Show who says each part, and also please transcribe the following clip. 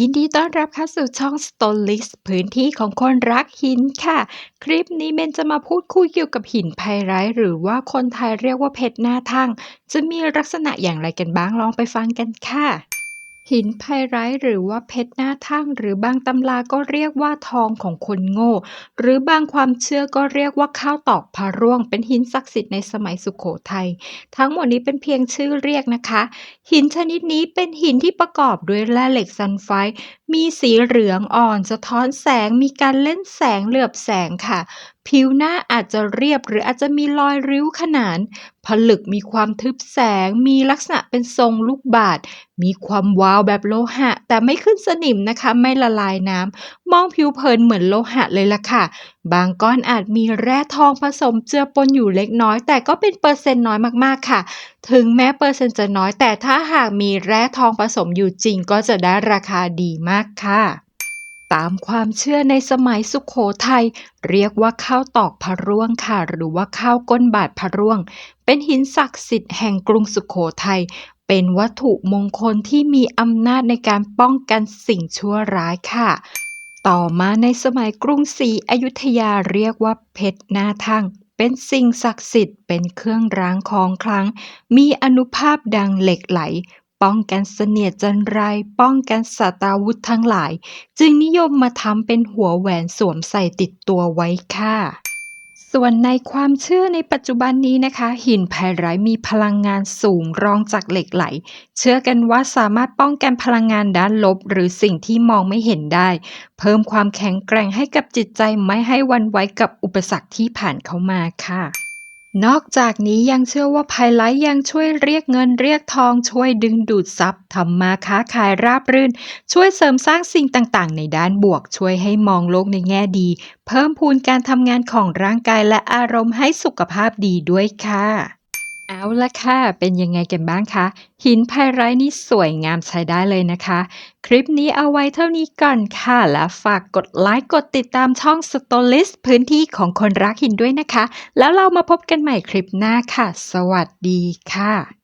Speaker 1: ยินดีต้อนรับเข้าสู่ช่อง Stone List พื้นที่ของคนรักหินค่ะ คลิปนี้เมนจะมาพูดคุยเกี่ยวกับหินไพไรท์หรือว่าคนไทยเรียกว่าเพชรหน้าทั่ง จะมีลักษณะอย่างไรกันบ้างลองไปฟังกันค่ะ หินไพไรท์หรือว่าเพชรหน้าทั่ง หรือบางตำราก็เรียกว่าทองของคนโง่ หรือบางความเชื่อก็เรียกว่าข้าวตอกพระร่วง เป็นหินศักดิ์สิทธิ์ในสมัยสุขโขทัย ทั้งหมดนี้เป็นเพียงชื่อเรียกนะคะ หินชนิดนี้เป็นหินที่ประกอบด้วยแร่เหล็กซัลไฟด์ มีสีเหลืองอ่อนสะท้อนแสง มีการเล่นแสงเหลือบแสงค่ะ ผิวหน้าอาจจะเรียบหรืออาจจะมีรอยริ้วขนาน ผลึกมีความทึบแสง มีลักษณะเป็นทรงลูกบาศก์มีความวาวแบบโลหะ แต่ไม่ขึ้นสนิมนะคะ ไม่ละลายน้ำ มองผิวเผินเหมือนโลหะเลยล่ะค่ะ บางก้อนอาจมีแร่ทองผสมเจือปนอยู่เล็กน้อย แต่ก็เป็นเปอร์เซ็นต์น้อยมากๆค่ะถึงแม้เปอร์เซ็นต์จะน้อยแต่ถ้าหากมีแร่ทองผสมอยู่จริงก็จะได้ราคาดีมากค่ะ ตามความเชื่อในสมัยสุขโขทัยเรียกว่าข้าวตอกพระร่วงค่ะ หรือว่าข้าวก้นบาทพระร่วง เป็นหินศักดิ์สิทธิ์แห่งกรุงสุขโขทัยเป็นวัตถุมงคลที่มีอำนาจในการป้องกันสิ่งชั่วร้ายค่ะ ต่อมาในสมัยกรุงศรีอยุธยาเรียกว่าเพชรหน้าทั่ง เป็นสิ่งศักดิ์สิทธิ์ เป็นเครื่องรางของคลัง มีอนุภาพดังเหล็กไหล ป้องกันเสนียดจันไร ป้องกันสัตราวุธทั้งหลาย จึงนิยมมาทำเป็นหัวแหวนสวมใส่ติดตัวไว้ค่ะ ส่วนในความเชื่อในปัจจุบันนี้นะคะ หินไพไรมีพลังงานสูงรองจากเหล็กไหล เชื่อกันว่าสามารถป้องกันพลังงานด้านลบ หรือสิ่งที่มองไม่เห็นได้ เพิ่มความแข็งแกร่งให้กับจิตใจไม่ให้วันไหวกับอุปสรรคที่ผ่านเข้ามาค่ะ นอกจากนี้ยังเชื่อว่าไพไลท์ยังช่วยเรียกเงินเรียกทองช่วยดึงดูดทรัพย์ทำมาค้าขายราบรื่น ช่วยเสริมสร้างสิ่งต่างๆ ในด้านบวก ช่วยให้มองโลกในแง่ดี เพิ่มพูนการทำงานของร่างกายและอารมณ์ให้สุขภาพดีด้วยค่ะ เอาละค่ะ เป็นยังไงกันบ้างคะ หินพายไร้นี่สวยงามใช้ได้เลยนะคะ คลิปนี้เอาไว้เท่านี้ก่อนค่ะ และฝากกดไลค์ กดติดตามช่อง s t o l i s พื้นที่ของคนรักหินด้วยนะคะ แล้วเรามาพบกันใหม่คลิปหน้าค่ะ สวัสดีค่ะ